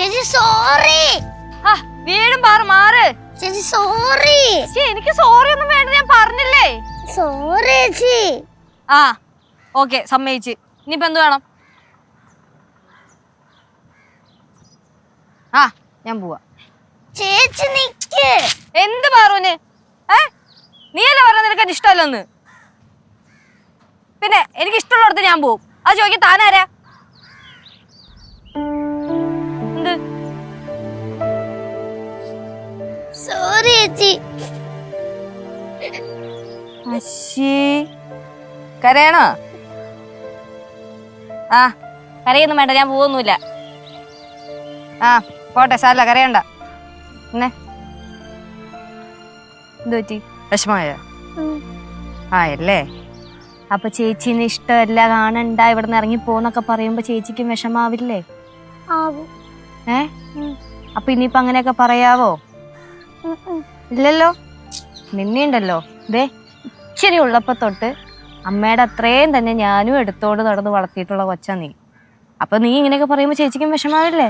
ചേച്ചി സോറി ആ വീടും പാറ മാറ്. ചേച്ചി സോറി എനിക്ക് സോറി ഒന്നും വേണ്ട ഞാൻ പറഞ്ഞില്ലേ? സോറി ചേച്ചി. ആ ഓക്കെ സമ്മതിച്ച്. ഇനിയിപ്പോ എന്ത് വേണം? ആ ഞാൻ പോവാ. ചേച്ചി നിക്ക്. എന്ത് പാറൂന്? ഏ? നീയല്ലേ പറഞ്ഞ നിനക്ക് ഇഷ്ടമല്ലെന്ന്? പിന്നെ എനിക്ക് ഇഷ്ടമുള്ളിടത്ത് ഞാൻ പോവും. അത് ചോദിക്കാൻ താനാരാ? അശ്ശേ. കരയണോ? ആ കരയൊന്നും വേണ്ട ഞാൻ പോവൊന്നുമില്ല. ആ പോട്ടെ സാല കരയണ്ട. ആയല്ലേ എന്ത് പറ്റി? വിഷമായ ആ അല്ലേ അപ്പൊ ചേച്ചിന് ഇഷ്ടമല്ല കാണണ്ട ഇവിടുന്ന് ഇറങ്ങി പോന്നൊക്കെ പറയുമ്പോ ചേച്ചിക്കും വിഷമാവില്ലേ? ഏ? അപ്പൊ ഇനിയിപ്പങ്ങനെയൊക്കെ പറയാവോ. ഇല്ലല്ലോ. നിന്നിണ്ടല്ലോ. ദേ ഇച്ചിരി ഉള്ളപ്പോ തൊട്ട് അമ്മയുടെ അത്രയും തന്നെ ഞാനും എടുത്തോണ്ട് നടന്ന് വളർത്തിയിട്ടുള്ള കൊച്ചാ നീ. അപ്പൊ നീ ഇങ്ങനെയൊക്കെ പറയുമ്പോ ചേച്ചിക്കും വിഷമാവില്ലേ?